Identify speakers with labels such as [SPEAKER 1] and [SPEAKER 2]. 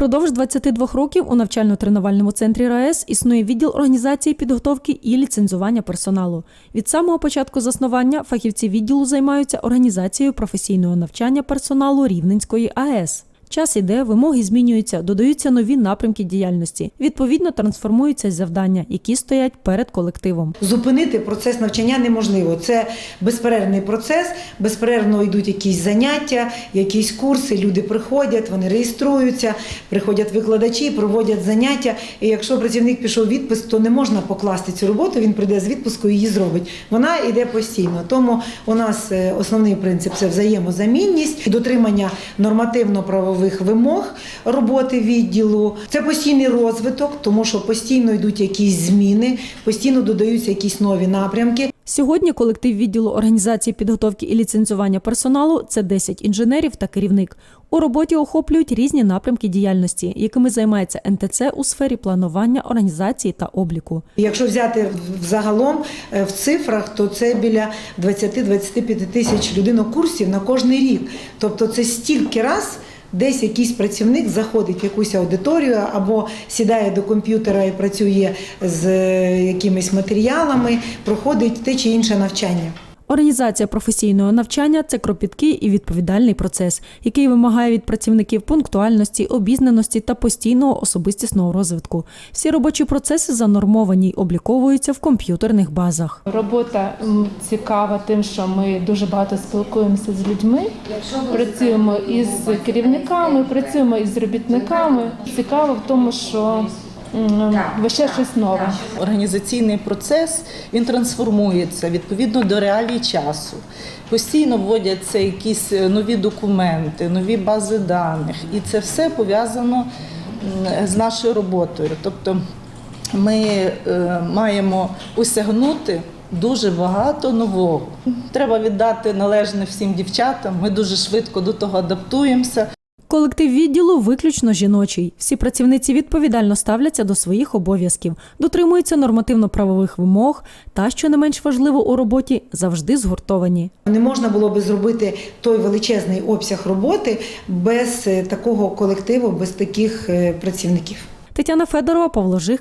[SPEAKER 1] Впродовж 22 років у навчально-тренувальному центрі РаЕС існує відділ організації підготовки і ліцензування персоналу. Від самого початку заснування фахівці відділу займаються організацією професійного навчання персоналу Рівненської АЕС. Час іде, вимоги змінюються, додаються нові напрямки діяльності. Відповідно, трансформуються завдання, які стоять перед колективом.
[SPEAKER 2] Зупинити процес навчання неможливо. Це безперервний процес, безперервно йдуть якісь заняття, якісь курси. Люди приходять, вони реєструються, приходять викладачі, проводять заняття. І якщо працівник пішов у відпуск, то не можна покласти цю роботу. Він прийде з відпуску і її зробить. Вона йде постійно. Тому у нас е, основний принцип це взаємозамінність, дотримання нормативно-правових вимог роботи відділу. Це постійний розвиток, тому що постійно йдуть якісь зміни, постійно додаються якісь нові напрямки.
[SPEAKER 1] Сьогодні колектив відділу організації підготовки і ліцензування персоналу це 10 інженерів та керівник. У роботі охоплюють різні напрямки діяльності, якими займається НТЦ у сфері планування, організації та обліку.
[SPEAKER 2] Якщо взяти взагалом е, в цифрах, то це біля 20-25 тисяч людинокурсів на кожний рік. Тобто це стільки раз. Десь якийсь працівник заходить в якусь аудиторію або сідає до комп'ютера і працює з е, якимись матеріалами, проходить те чи інше навчання.
[SPEAKER 1] Організація професійного навчання це кропіткий і відповідальний процес, який вимагає від працівників пунктуальності, обізнаності та постійного особистісного розвитку. Всі робочі процеси занормовані й обліковуються в комп'ютерних базах.
[SPEAKER 3] Робота цікава тим, що ми дуже багато спілкуємося з людьми, працюємо із керівниками, працюємо із робітниками. Цікаво в тому, що м, весь щось нове.
[SPEAKER 4] Організаційний процес він трансформується відповідно до реалій часу. Постійно вводяться якісь е, нові документи, нові бази даних, і це все пов'язано з нашою роботою. Тобто ми е, маємо осягнути дуже багато нового. Треба віддати належне всім дівчатам. Ми дуже швидко до того адаптуємося.
[SPEAKER 1] Колектив відділу виключно жіночий. Всі працівниці відповідально ставляться до своїх обов'язків, дотримуються нормативно-правових вимог та, що не менш важливо у роботі, завжди згуртовані.
[SPEAKER 2] Не можна було би зробити той величезний обсяг роботи без е, такого колективу, без таких е, працівників.
[SPEAKER 1] Тетяна Федорова, Павло Жих,